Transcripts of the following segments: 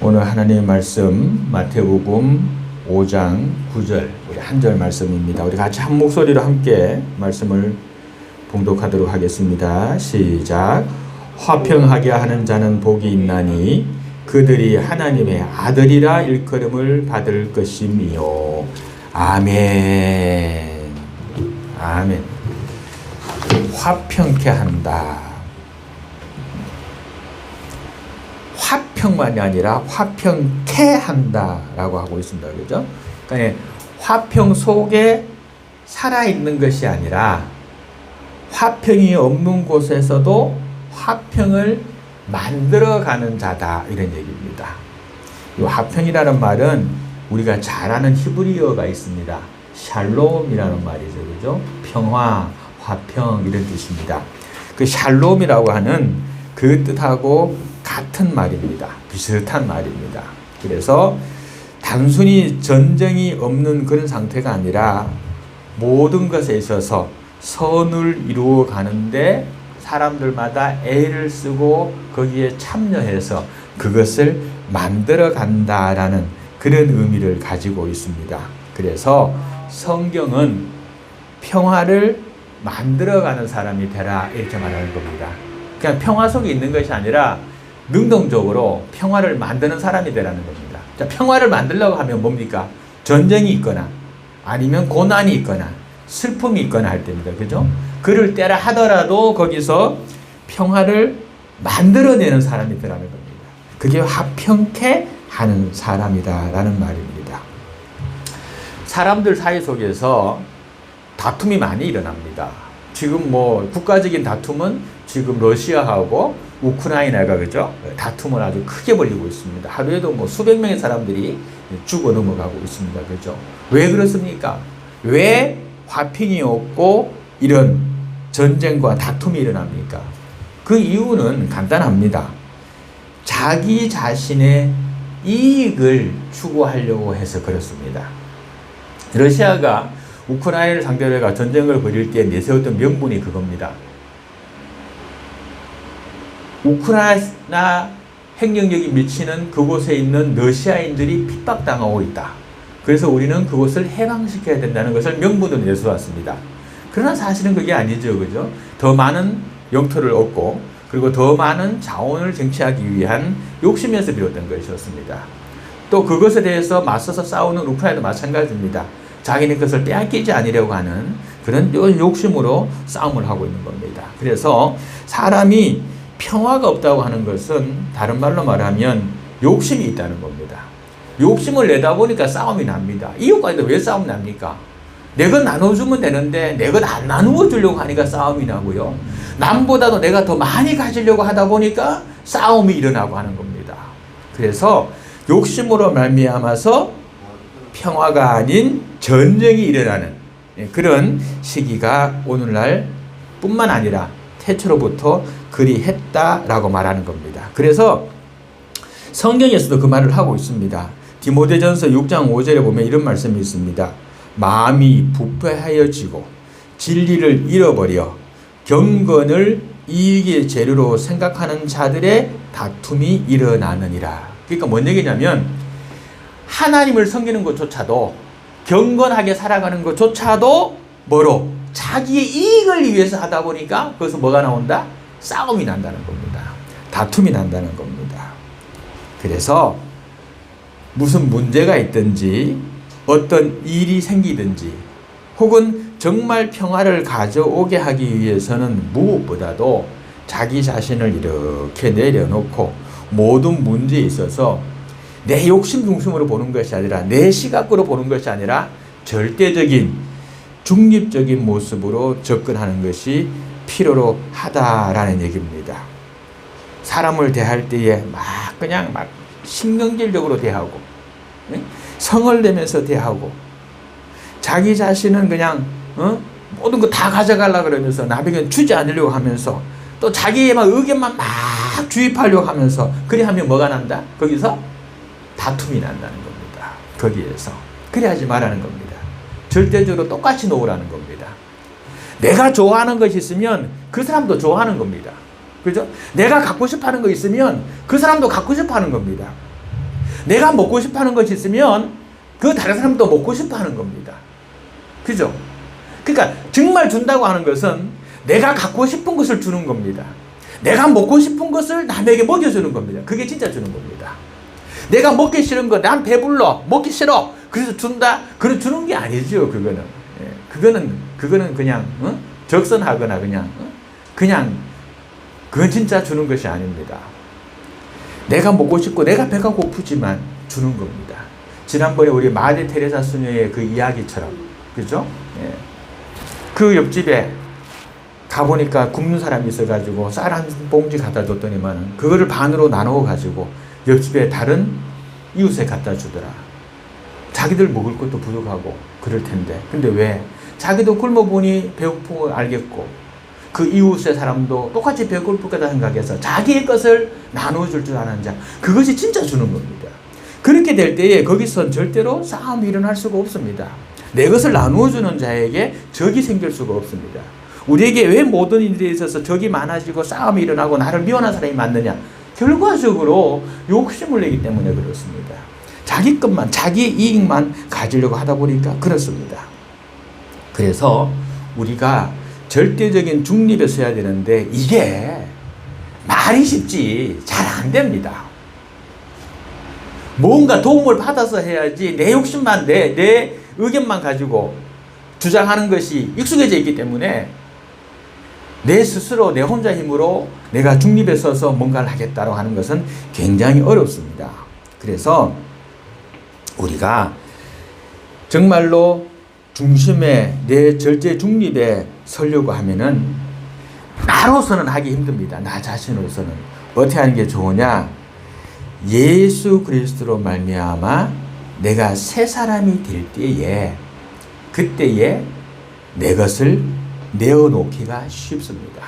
오늘 하나님의 말씀 마태복음 5장 9절 우리 한 절 말씀입니다. 우리 같이 한 목소리로 함께 말씀을 봉독하도록 하겠습니다. 시작. 화평하게 하는 자는 복이 있나니 그들이 하나님의 아들이라 일컬음을 받을 것이미요. 아멘. 아멘. 화평케 한다. 화평만이 아니라 화평케 한다라고 하고 있습니다. 그죠? 그러니까 화평 속에 살아있는 것이 아니라 화평이 없는 곳에서도 화평을 만들어가는 자다 이런 얘기입니다. 이 화평이라는 말은 우리가 잘 아는 히브리어가 있습니다. 샬롬이라는 말이죠, 그죠? 평화, 화평 이런 뜻입니다. 그 샬롬이라고 하는 그 뜻하고 같은 말입니다. 비슷한 말입니다. 그래서 단순히 전쟁이 없는 그런 상태가 아니라 모든 것에 있어서 선을 이루어 가는데 사람들마다 애를 쓰고 거기에 참여해서 그것을 만들어 간다라는 그런 의미를 가지고 있습니다. 그래서 성경은 평화를 만들어가는 사람이 되라 이렇게 말하는 겁니다. 그냥 평화 속에 있는 것이 아니라 능동적으로 평화를 만드는 사람이 되라는 겁니다. 자, 평화를 만들려고 하면 뭡니까? 전쟁이 있거나 아니면 고난이 있거나 슬픔이 있거나 할 때입니다. 그죠? 그럴 때라 하더라도 거기서 평화를 만들어내는 사람이 되라는 겁니다. 그게 화평케 하는 사람이다라는 말입니다. 사람들 사이 속에서 다툼이 많이 일어납니다. 지금 뭐 국가적인 다툼은 지금 러시아하고 우크라이나가 그죠 다툼을 아주 크게 벌이고 있습니다. 하루에도 뭐 수백 명의 사람들이 죽어 넘어가고 있습니다. 그죠? 왜 그렇습니까? 왜 화평이 없고 이런 전쟁과 다툼이 일어납니까? 그 이유는 간단합니다. 자기 자신의 이익을 추구하려고 해서 그렇습니다. 러시아가 우크라이나를 상대로 해가 전쟁을 벌일 때 내세웠던 명분이 그겁니다. 우크라이나 행정력이 미치는 그곳에 있는 러시아인들이 핍박당하고 있다. 그래서 우리는 그곳을 해방시켜야 된다는 것을 명분으로 내세웠습니다. 그러나 사실은 그게 아니죠. 그죠? 더 많은 영토를 얻고 그리고 더 많은 자원을 쟁취하기 위한 욕심에서 비롯된 것이었습니다. 또 그것에 대해서 맞서서 싸우는 우크라이나도 마찬가지입니다. 자기네 것을 빼앗기지 않으려고 하는 그런 욕심으로 싸움을 하고 있는 겁니다. 그래서 사람이 평화가 없다고 하는 것은 다른 말로 말하면 욕심이 있다는 겁니다. 욕심을 내다 보니까 싸움이 납니다. 이웃과도 왜 싸움 납니까? 내것 나눠주면 되는데 내것안 나누어 주려고 하니까 싸움이 나고요. 남보다도 내가 더 많이 가지려고 하다 보니까 싸움이 일어나고 하는 겁니다. 그래서 욕심으로 말미암아서 평화가 아닌 전쟁이 일어나는 그런 시기가 오늘날 뿐만 아니라 태초로부터 그리했다라고 말하는 겁니다. 그래서 성경에서도 그 말을 하고 있습니다. 디모데전서 6장 5절에 보면 이런 말씀이 있습니다. 마음이 부패하여지고 진리를 잃어버려 경건을 이익의 재료로 생각하는 자들의 다툼이 일어나느니라. 그러니까 뭔 얘기냐면 하나님을 섬기는 것조차도 경건하게 살아가는 것조차도 뭐로 자기의 이익을 위해서 하다 보니까 거기서 뭐가 나온다? 싸움이 난다는 겁니다. 다툼이 난다는 겁니다. 그래서 무슨 문제가 있든지 어떤 일이 생기든지 혹은 정말 평화를 가져오게 하기 위해서는 무엇보다도 자기 자신을 이렇게 내려놓고 모든 문제에 있어서 내 욕심 중심으로 보는 것이 아니라 내 시각으로 보는 것이 아니라 절대적인 중립적인 모습으로 접근하는 것이 필요로 하다라는 얘기입니다. 사람을 대할 때에 막 그냥 막 신경질적으로 대하고 성을 내면서 대하고 자기 자신은 그냥 어? 모든 거 다 가져가려 그러면서 남에게 주지 않으려고 하면서 또 자기의 의견만 막 주입하려고 하면서 그리 하면 뭐가 난다? 거기서 다툼이 난다는 겁니다. 거기에서 그래 하지 말라는 겁니다. 절대적으로 똑같이 놓으라는 겁니다. 내가 좋아하는 것이 있으면 그 사람도 좋아하는 겁니다. 그죠? 내가 갖고 싶어 하는 거 있으면 그 사람도 갖고 싶어 하는 겁니다. 내가 먹고 싶어 하는 것이 있으면 그 다른 사람도 먹고 싶어 하는 겁니다. 그죠? 그러니까 정말 준다고 하는 것은 내가 갖고 싶은 것을 주는 겁니다. 내가 먹고 싶은 것을 남에게 먹여주는 겁니다. 그게 진짜 주는 겁니다. 내가 먹기 싫은 거, 난 배불러, 먹기 싫어. 그래서 준다? 그래 주는 게 아니죠, 그거는. 예, 그거는, 그거는 그냥, 어? 적선하거나 그냥, 어? 그냥, 그건 진짜 주는 것이 아닙니다. 내가 먹고 싶고, 내가 배가 고프지만 주는 겁니다. 지난번에 우리 마대 테레사 수녀의 그 이야기처럼, 그죠? 예. 그 옆집에 가보니까 굶는 사람이 있어가지고 쌀 한 봉지 갖다 줬더니만 그거를 반으로 나누어 가지고 옆집에 다른 이웃에 갖다 주더라. 자기들 먹을 것도 부족하고 그럴 텐데. 근데 왜? 자기도 굶어보니 배고픈 걸 알겠고 그 이웃의 사람도 똑같이 배고플 거다 생각해서 자기의 것을 나눠줄 줄 아는 자. 그것이 진짜 주는 겁니다. 그렇게 될 때에 거기선 절대로 싸움이 일어날 수가 없습니다. 내 것을 나누어 주는 자에게 적이 생길 수가 없습니다. 우리에게 왜 모든 일에 있어서 적이 많아지고 싸움이 일어나고 나를 미워하는 사람이 많느냐? 결과적으로 욕심을 내기 때문에 그렇습니다. 자기 것만, 자기 이익만 가지려고 하다 보니까 그렇습니다. 그래서 우리가 절대적인 중립에 서야 되는데 이게 말이 쉽지 잘 안 됩니다. 뭔가 도움을 받아서 해야지 내 욕심만 내, 내 의견만 가지고 주장하는 것이 익숙해져 있기 때문에 내 스스로 내 혼자 힘으로 내가 중립에 서서 뭔가를 하겠다고 하는 것은 굉장히 어렵습니다. 그래서 우리가 정말로 중심에 내 절제 중립에 서려고 하면은 나로서는 하기 힘듭니다. 나 자신으로서는 어떻게 하는 게 좋으냐? 예수 그리스도로 말미암아 내가 새 사람이 될 때에 그때에 내 것을 내어놓기가 쉽습니다.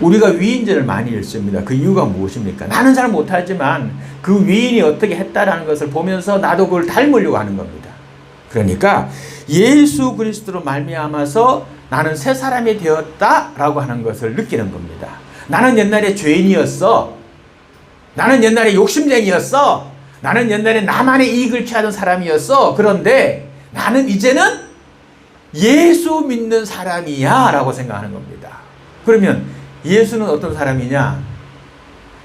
우리가 위인전을 많이 읽습니다. 그 이유가 무엇입니까? 나는 잘 못하지만 그 위인이 어떻게 했다라는 것을 보면서 나도 그걸 닮으려고 하는 겁니다. 그러니까 예수 그리스도로 말미암아서 나는 새 사람이 되었다라고 하는 것을 느끼는 겁니다. 나는 옛날에 죄인이었어. 나는 옛날에 욕심쟁이였어. 나는 옛날에 나만의 이익을 취하던 사람이었어. 그런데 나는 이제는 예수 믿는 사람이야 라고 생각하는 겁니다. 그러면 예수는 어떤 사람이냐?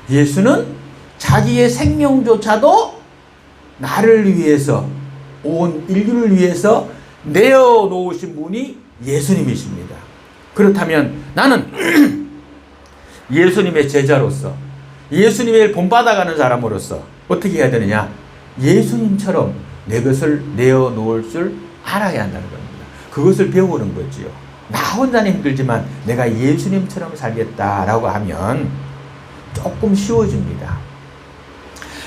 예수는 자기의 생명조차도 나를 위해서 온 인류를 위해서 내어 놓으신 분이 예수님이십니다. 그렇다면 나는 예수님의 제자로서 예수님의 본받아가는 사람으로서 어떻게 해야 되느냐? 예수님처럼 내 것을 내어 놓을 줄 알아야 한다는 겁니다. 그것을 배우는 거지요. 나 혼자는 힘들지만 내가 예수님처럼 살겠다라고 하면 조금 쉬워집니다.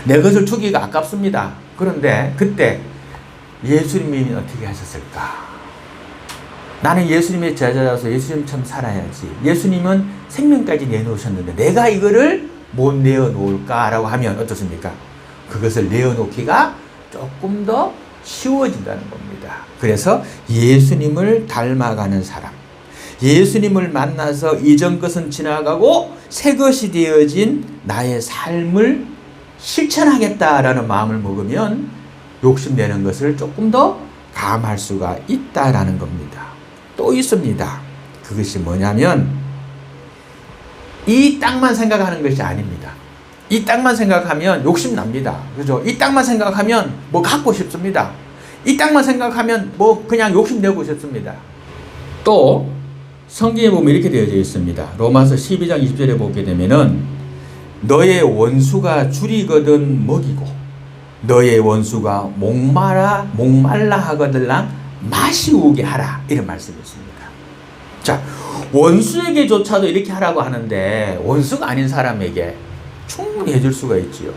내 것을 주기가 아깝습니다. 그런데 그때 예수님이 어떻게 하셨을까? 나는 예수님의 제자라서 예수님처럼 살아야지. 예수님은 생명까지 내놓으셨는데 내가 이거를 못 내어놓을까라고 하면 어떻습니까? 그것을 내어놓기가 조금 더 쉬워진다는 겁니다. 그래서 예수님을 닮아가는 사람, 예수님을 만나서 이전 것은 지나가고 새 것이 되어진 나의 삶을 실천하겠다라는 마음을 먹으면 욕심내는 것을 조금 더 감할 수가 있다라는 겁니다. 또 있습니다. 그것이 뭐냐면 이 땅만 생각하는 것이 아닙니다. 이 땅만 생각하면 욕심 납니다. 그죠? 이 땅만 생각하면 뭐 갖고 싶습니다. 이 땅만 생각하면 뭐 그냥 욕심내고 싶습니다. 또 성경에 보면 이렇게 되어져 있습니다. 로마서 12장 20절에 보게 되면은 너의 원수가 줄이거든 먹이고 너의 원수가 목마라 목말라 하거들랑 마시우게 하라 이런 말씀이 있습니다. 자 원수에게조차도 이렇게 하라고 하는데 원수가 아닌 사람에게 충분히 해줄 수가 있지요.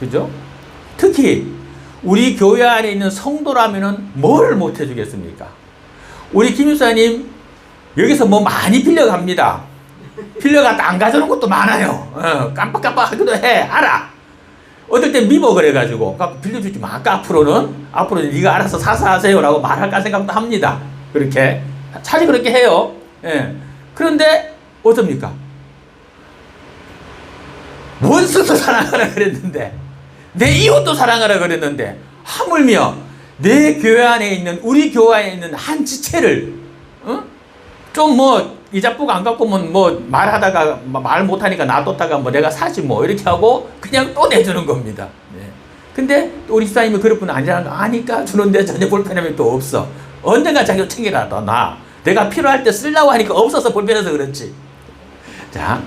그죠? 특히 우리 교회 안에 있는 성도라면은 뭘 못 해주겠습니까? 우리 김 유사님 여기서 뭐 많이 빌려갑니다. 빌려갔다 안 가져오는 것도 많아요. 어, 깜빡깜빡 하기도 해. 알아. 어떨 땐 미워 그래가지고 빌려주지 마. 아까 앞으로는 앞으로 네가 알아서 사서 하세요라고 말할까 생각도 합니다. 그렇게 차지 그렇게 해요. 예. 그런데 어떻습니까? 원수도 사랑하라 그랬는데 내 이웃도 사랑하라 그랬는데 하물며 내 교회 안에 있는 우리 교회에 있는 한 지체를 어? 좀뭐 이자복 안 갖고 뭐 말하다가 말 못하니까 놔뒀다가 뭐 내가 사지 뭐 이렇게 하고 그냥 또 내주는 겁니다. 네. 근데 우리 집사님이 그럴 분 아니라는 거 아니까 주는데 전혀 불편함이 또 없어. 언젠가 자기가 챙겨놔 놔. 내가 필요할 때 쓰려고 하니까 없어서 불편해서 그렇지. 자,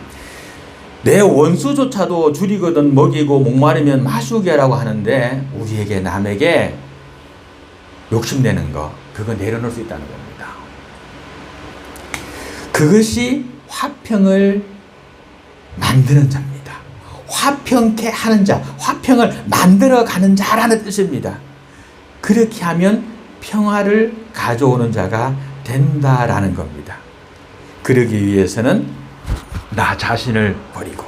내 원수조차도 줄이거든 먹이고 목마르면 마시게 하라고 하는데 우리에게 남에게 욕심내는 거 그거 내려놓을 수 있다는 겁니다. 그것이 화평을 만드는 자입니다. 화평케 하는 자, 화평을 만들어 가는 자라는 뜻입니다. 그렇게 하면 평화를 가져오는 자가 된다라는 겁니다. 그러기 위해서는 나 자신을 버리고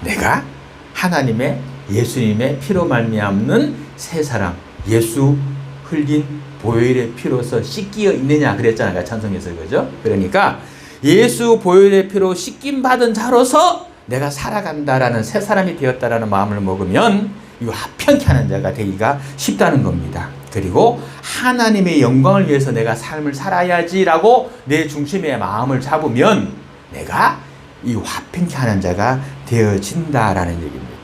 내가 하나님의 예수님의 피로 말미암는 새 사람 예수 흘린 보혈의 피로서 씻기어 있느냐 그랬잖아요 찬송에서 그죠? 그러니까 예수 보혈의 피로 씻김 받은 자로서 내가 살아간다라는 새 사람이 되었다라는 마음을 먹으면 이 화평케 하는 자가 되기가 쉽다는 겁니다. 그리고 하나님의 영광을 위해서 내가 삶을 살아야지라고 내 중심의 마음을 잡으면 내가 이 화평케 하는 자가 되어진다라는 얘기입니다.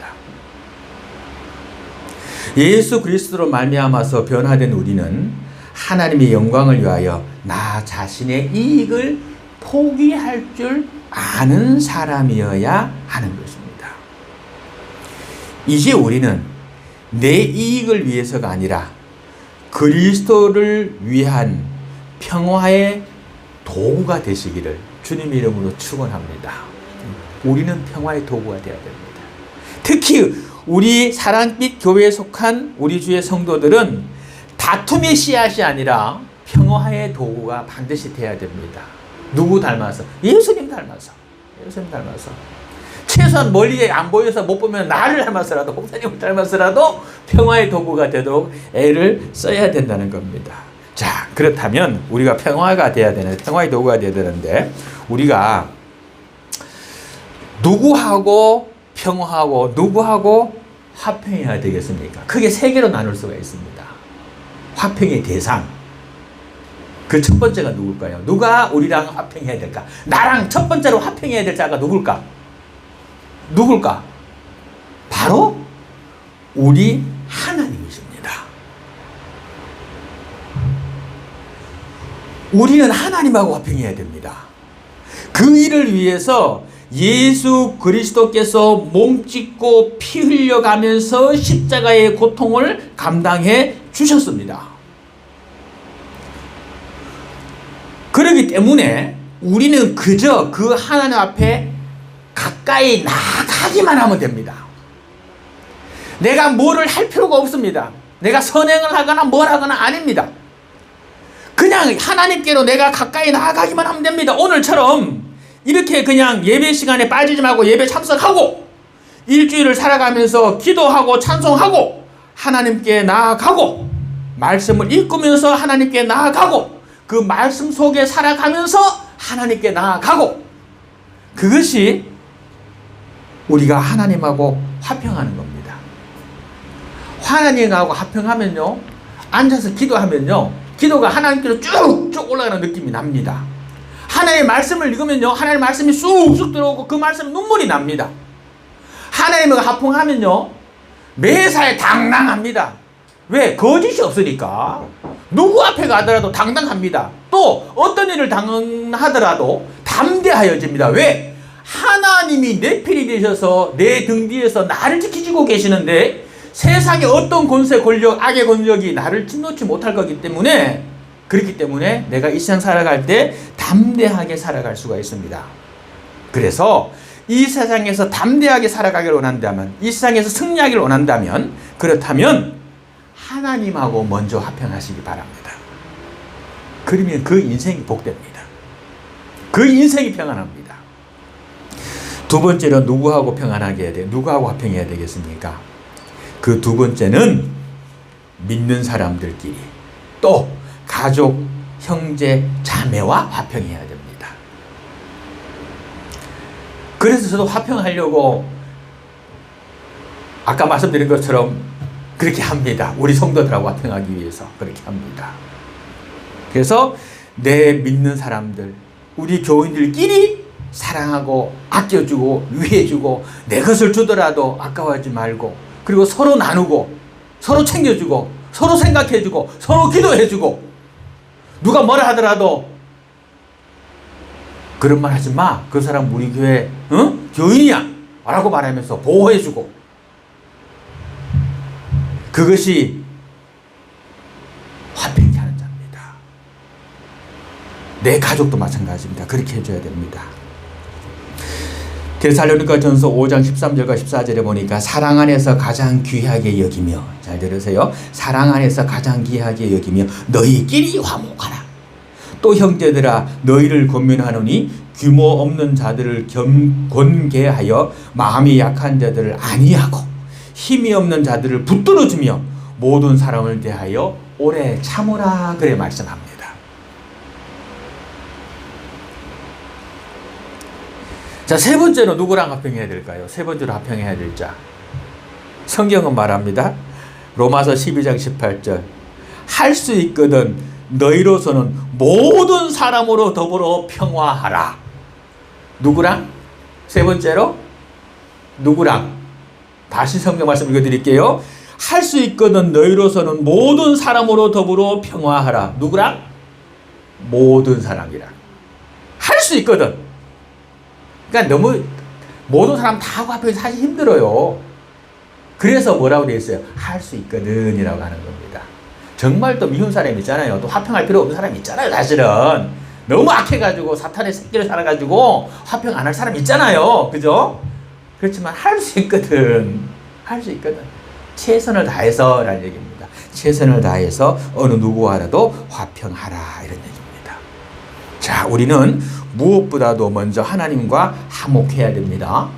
예수 그리스도로 말미암아서 변화된 우리는 하나님의 영광을 위하여 나 자신의 이익을 포기할 줄 아는 사람이어야 하는 것입니다. 이제 우리는 내 이익을 위해서가 아니라 그리스도를 위한 평화의 도구가 되시기를 주님 이름으로 축원합니다. 우리는 평화의 도구가 되어야 됩니다. 특히 우리 사랑빛 교회에 속한 우리 주의 성도들은 다툼의 씨앗이 아니라 평화의 도구가 반드시 돼야 됩니다. 누구 닮아서? 예수님 닮아서. 예수님 닮아서. 최소한 멀리 안 보여서 못 보면 나를 닮아서라도 목사님을 닮아서라도 평화의 도구가 되도록 애를 써야 된다는 겁니다. 자, 그렇다면 우리가 평화가 돼야 되는 평화의 도구가 돼야 되는데 우리가 누구하고 평화하고 누구하고 화평해야 되겠습니까? 크게 세 개로 나눌 수가 있습니다. 화평의 대상. 그 첫 번째가 누굴까요? 누가 우리랑 화평해야 될까? 나랑 첫 번째로 화평해야 될 자가 누굴까? 누굴까? 바로 우리 하나님이십니다. 우리는 하나님하고 화평해야 됩니다. 그 일을 위해서 예수 그리스도께서 몸짓고 피 흘려가면서 십자가의 고통을 감당해 주셨습니다. 그렇기 때문에 우리는 그저 그 하나님 앞에 가까이 나가기만 하면 됩니다. 내가 뭐를 할 필요가 없습니다. 내가 선행을 하거나 뭘 하거나 아닙니다. 그냥 하나님께로 내가 가까이 나가기만 하면 됩니다. 오늘처럼 이렇게 그냥 예배 시간에 빠지지 말고 예배 참석하고 일주일을 살아가면서 기도하고 찬송하고 하나님께 나아가고 말씀을 읽으면서 하나님께 나아가고 그 말씀 속에 살아가면서 하나님께 나아가고 그것이 우리가 하나님하고 화평하는 겁니다. 하나님하고 화평하면요. 앉아서 기도하면요. 기도가 하나님께로 쭉쭉 올라가는 느낌이 납니다. 하나님의 말씀을 읽으면요. 하나님의 말씀이 쑥쑥 들어오고 그 말씀 눈물이 납니다. 하나님과 합평하면요. 매사에 당당합니다. 왜? 거짓이 없으니까. 누구 앞에 가더라도 당당합니다. 또 어떤 일을 당하더라도 담대하여집니다. 왜? 하나님이 내 필이 되셔서 내 등 뒤에서 나를 지키시고 계시는데 세상의 어떤 권세 권력 악의 권력이 나를 짓놓지 못할 거기 때문에 그렇기 때문에 내가 이 세상 살아갈 때 담대하게 살아갈 수가 있습니다. 그래서 이 세상에서 담대하게 살아가기를 원한다면 이 세상에서 승리하기를 원한다면 그렇다면 하나님하고 먼저 화평하시기 바랍니다. 그러면 그 인생이 복됩니다. 그 인생이 평안합니다. 두 번째로 누구하고 평안하게 해야 돼? 누구하고 화평해야 되겠습니까? 그 두 번째는 믿는 사람들끼리 또 가족, 형제, 자매와 화평해야 됩니다. 그래서 저도 화평하려고 아까 말씀드린 것처럼 그렇게 합니다. 우리 성도들하고 화평하기 위해서 그렇게 합니다. 그래서 내 믿는 사람들, 우리 교인들끼리 사랑하고 아껴주고 위해주고 내 것을 주더라도 아까워하지 말고 그리고 서로 나누고 서로 챙겨주고 서로 생각해주고 서로 기도해주고 누가 뭐라 하더라도 그런 말 하지 마. 그 사람 우리 교회 응? 교인이야. 라고 말하면서 보호해주고 그것이 화평케 하는 자입니다. 내 가족도 마찬가지입니다. 그렇게 해줘야 됩니다. 데살로니가 전서 5장 13절과 14절에 보니까 사랑 안에서 가장 귀하게 여기며 잘 들으세요. 사랑 안에서 가장 귀하게 여기며 너희끼리 화목하라. 또 형제들아 너희를 권면하노니 규모 없는 자들을 겸 권계하여 마음이 약한 자들을 안위하고 힘이 없는 자들을 붙들어 주며 모든 사람을 대하여 오래 참으라 그래 말씀합니다. 자, 세 번째로 누구랑 합평해야 될까요? 세 번째로 합평해야 될 자. 성경은 말합니다. 로마서 12장 18절. 할 수 있거든 너희로서는 모든 사람으로 더불어 평화하라. 누구랑? 세 번째로 누구랑? 다시 성경 말씀 읽어 드릴게요. 할 수 있거든 너희로서는 모든 사람으로 더불어 평화하라. 누구랑? 모든 사람이랑. 할 수 있거든. 그러니까 너무 모든 사람 다 하고 합해서 사실 힘들어요. 그래서 뭐라고 되어 있어요? 할 수 있거든이라고 하는 겁니다. 정말 또 미운 사람 있잖아요. 또 화평할 필요 없는 사람 있잖아요. 사실은 너무 악해가지고 사탄의 새끼를 살아가지고 화평 안 할 사람 있잖아요. 그죠? 그렇지만 할 수 있거든. 할 수 있거든. 최선을 다해서 라는 얘기입니다. 최선을 다해서 어느 누구와라도 화평하라 이런 얘기입니다. 자, 우리는 무엇보다도 먼저 하나님과 화목해야 됩니다.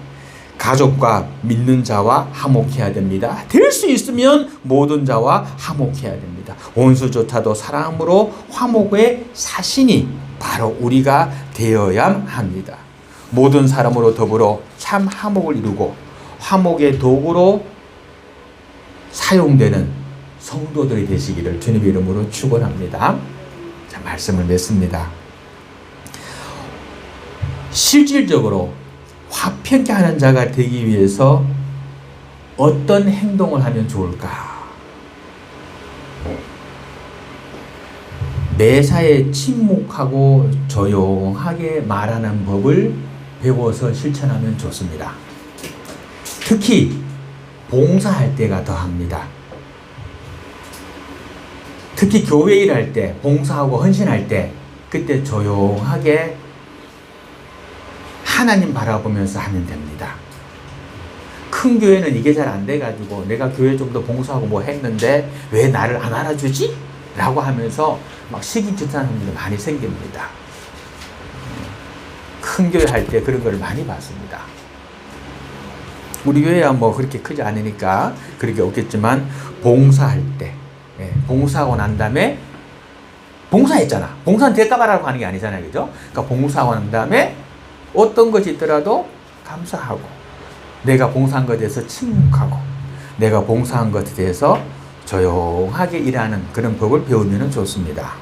가족과 믿는 자와 화목해야 됩니다. 될 수 있으면 모든 자와 화목해야 됩니다. 원수조차도 사랑으로 화목의 사신이 바로 우리가 되어야 합니다. 모든 사람으로 더불어 참 화목을 이루고 화목의 도구로 사용되는 성도들이 되시기를 주님의 이름으로 축원합니다. 자, 말씀을 맺습니다. 실질적으로 화평케 하는 자가 되기 위해서 어떤 행동을 하면 좋을까? 매사에 침묵하고 조용하게 말하는 법을 배워서 실천하면 좋습니다. 특히 봉사할 때가 더합니다. 특히 교회 일할 때, 봉사하고 헌신할 때, 그때 조용하게 하나님 바라보면서 하면 됩니다. 큰 교회는 이게 잘 안 돼가지고 내가 교회 좀 더 봉사하고 뭐 했는데 왜 나를 안 알아주지? 라고 하면서 막 시기질투하는 분들이 많이 생깁니다. 큰 교회 할때 그런 걸 많이 봤습니다. 우리 교회야 뭐 그렇게 크지 않으니까 그렇게 없겠지만 봉사할 때 예, 봉사하고 난 다음에 봉사했잖아. 봉사는 대가 받으라고 하는 게 아니잖아요. 그죠? 그러니까 봉사하고 난 다음에 어떤 것이 있더라도 감사하고 내가 봉사한 것에 대해서 침묵하고 내가 봉사한 것에 대해서 조용하게 일하는 그런 법을 배우면 좋습니다.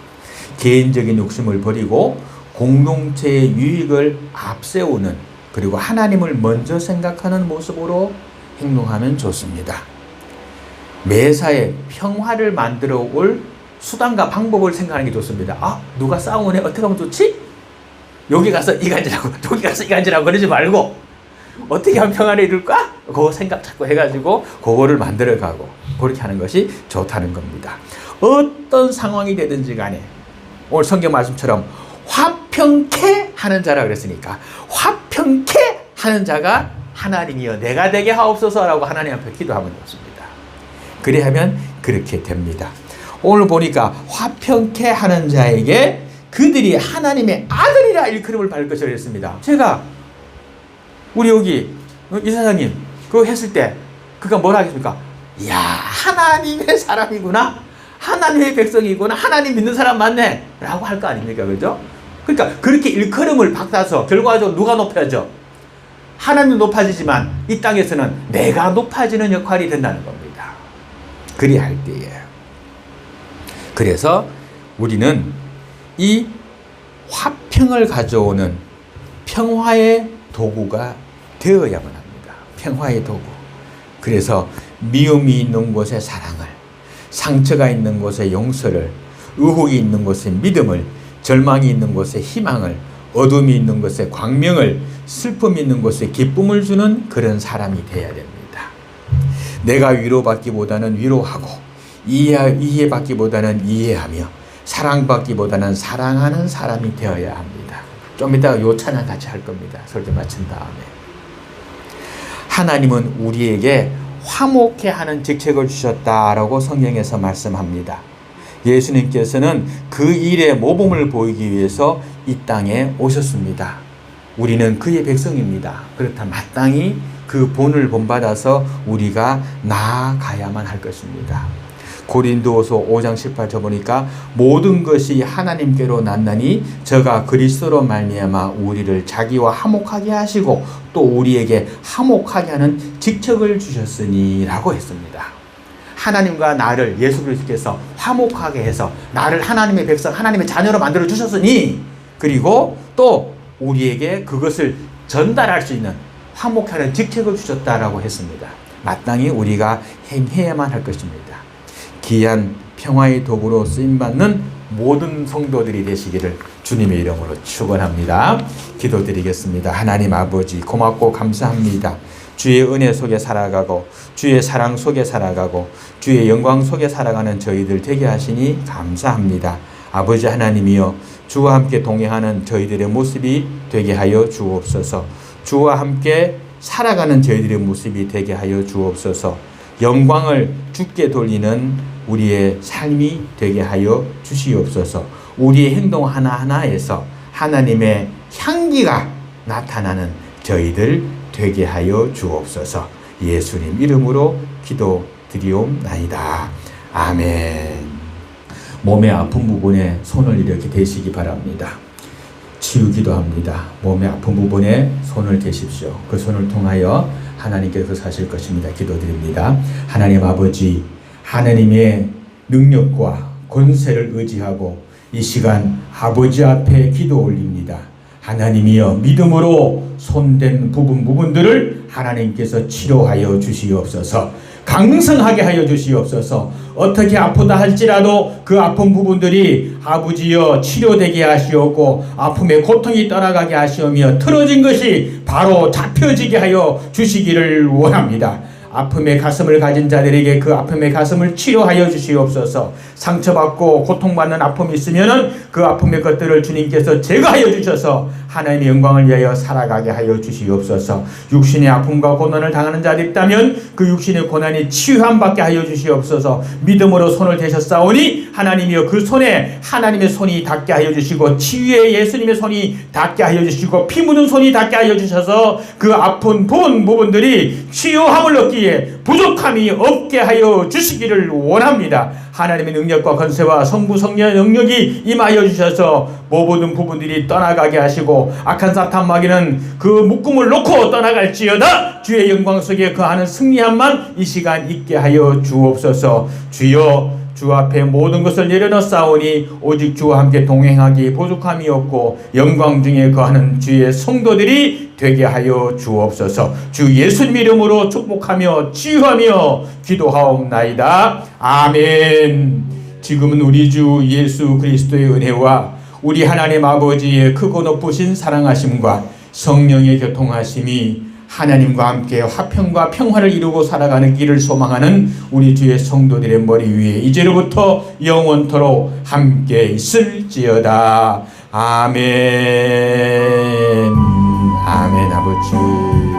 개인적인 욕심을 버리고 공동체의 유익을 앞세우는 그리고 하나님을 먼저 생각하는 모습으로 행동하면 좋습니다. 매사에 평화를 만들어 올 수단과 방법을 생각하는 게 좋습니다. 아, 누가 싸우네? 어떻게 하면 좋지? 여기 가서 이간질하고 저기 가서 이간질하고 그러지 말고 어떻게 하면 평안을 이룰까? 그거 생각 자꾸 해가지고 그거를 만들어 가고 그렇게 하는 것이 좋다는 겁니다. 어떤 상황이 되든지 간에 오늘 성경 말씀처럼 화 평케 하는 자라 그랬으니까 화평케 하는 자가 하나님이여 내가 되게 하옵소서라고 하나님 앞에 기도하면 좋습니다. 그래야면 그렇게 됩니다. 오늘 보니까 화평케 하는 자에게 그들이 하나님의 아들이라 일컬음을 받을 것이라 했습니다. 제가 우리 여기 이사장님 그거 했을 때 그가 뭐라 하겠습니까? 야 하나님의 사람이구나 하나님의 백성이구나 하나님 믿는 사람 맞네 라고 할 거 아닙니까 그죠? 그러니까 그렇게 일컬음을 받아서 결과적으로 누가 높여져? 하나님 높아지지만 이 땅에서는 내가 높아지는 역할이 된다는 겁니다. 그리 할 때에. 그래서 우리는 이 화평을 가져오는 평화의 도구가 되어야만 합니다. 평화의 도구. 그래서 미움이 있는 곳에 사랑을, 상처가 있는 곳에 용서를, 의혹이 있는 곳에 믿음을, 절망이 있는 곳에 희망을, 어둠이 있는 곳에 광명을, 슬픔이 있는 곳에 기쁨을 주는 그런 사람이 되어야 됩니다. 내가 위로받기보다는 위로하고, 이해, 이해받기보다는 이해하며, 사랑받기보다는 사랑하는 사람이 되어야 합니다. 좀 이따가 요 찬양 같이 할 겁니다. 설교 마친 다음에. 하나님은 우리에게 화목해 하는 직책을 주셨다라고 성경에서 말씀합니다. 예수님께서는 그 일의 모범을 보이기 위해서 이 땅에 오셨습니다. 우리는 그의 백성입니다. 그렇다 마땅히 그 본을 본받아서 우리가 나아가야만 할 것입니다. 고린도서 5장 18절 보니까 모든 것이 하나님께로 났나니 저가 그리스도로 말미암아 우리를 자기와 화목하게 하시고 또 우리에게 화목하게 하는 직책을 주셨으니라고 했습니다. 하나님과 나를 예수 그리스도께서 화목하게 해서 나를 하나님의 백성 하나님의 자녀로 만들어 주셨으니 그리고 또 우리에게 그것을 전달할 수 있는 화목하는 직책을 주셨다라고 했습니다. 마땅히 우리가 행해야만 할 것입니다. 귀한 평화의 도구로 쓰임받는 모든 성도들이 되시기를 주님의 이름으로 축원합니다. 기도드리겠습니다. 하나님 아버지 고맙고 감사합니다. 주의 은혜 속에 살아가고 주의 사랑 속에 살아가고 주의 영광 속에 살아가는 저희들 되게 하시니 감사합니다. 아버지 하나님이여 주와 함께 동행하는 저희들의 모습이 되게 하여 주옵소서. 주와 함께 살아가는 저희들의 모습이 되게 하여 주옵소서. 영광을 주께 돌리는 우리의 삶이 되게 하여 주시옵소서. 우리의 행동 하나하나에서 하나님의 향기가 나타나는 저희들 되게 하여 주옵소서. 예수님 이름으로 기도 드리옵나이다. 아멘. 몸의 아픈 부분에 손을 이렇게 대시기 바랍니다. 치유기도 합니다. 몸의 아픈 부분에 손을 대십시오. 그 손을 통하여 하나님께서 사실 것입니다. 기도드립니다. 하나님 아버지, 하나님의 능력과 권세를 의지하고 이 시간 아버지 앞에 기도 올립니다. 하나님이여 믿음으로 손댄 부분 부분들을 하나님께서 치료하여 주시옵소서. 강성하게 하여 주시옵소서. 어떻게 아프다 할지라도 그 아픈 부분들이 아버지여 치료되게 하시옵고 아픔의 고통이 떠나가게 하시오며 틀어진 것이 바로 잡혀지게 하여 주시기를 원합니다. 아픔의 가슴을 가진 자들에게 그 아픔의 가슴을 치료하여 주시옵소서. 상처받고 고통받는 아픔이 있으면은 그 아픔의 것들을 주님께서 제거하여 주셔서 하나님의 영광을 위하여 살아가게 하여 주시옵소서. 육신의 아픔과 고난을 당하는 자들이 있다면 그 육신의 고난이 치유함 받게 하여 주시옵소서. 믿음으로 손을 대셨사오니 하나님이여 그 손에 하나님의 손이 닿게 하여 주시고 치유의 예수님의 손이 닿게 하여 주시고 피 묻은 손이 닿게 하여 주셔서 그 아픈 부분 부분들이 치유함을 얻기 에 부족함이 없게 하여 주시기를 원합니다. 하나님의 능력과 건세와 성부 성령의 능력이 임하여 주셔서 모든 부분들이 떠나가게 하시고 악한 사탄 마귀는 그 묶음을 놓고 떠나갈지어다 주의 영광 속에 그하는 승리함만 이 시간 있게 하여 주옵소서 주여 주 앞에 모든 것을 내려놓사오니 오직 주와 함께 동행하기 부족함이 없고 영광 중에 거하는 주의 성도들이 되게 하여 주옵소서. 주 예수님 이름으로 축복하며 치유하며 기도하옵나이다. 아멘. 지금은 우리 주 예수 그리스도의 은혜와 우리 하나님 아버지의 크고 높으신 사랑하심과 성령의 교통하심이 하나님과 함께 화평과 평화를 이루고 살아가는 길을 소망하는 우리 주의 성도들의 머리 위에 이제로부터 영원토록 함께 있을지어다. 아멘. 아멘 아버지.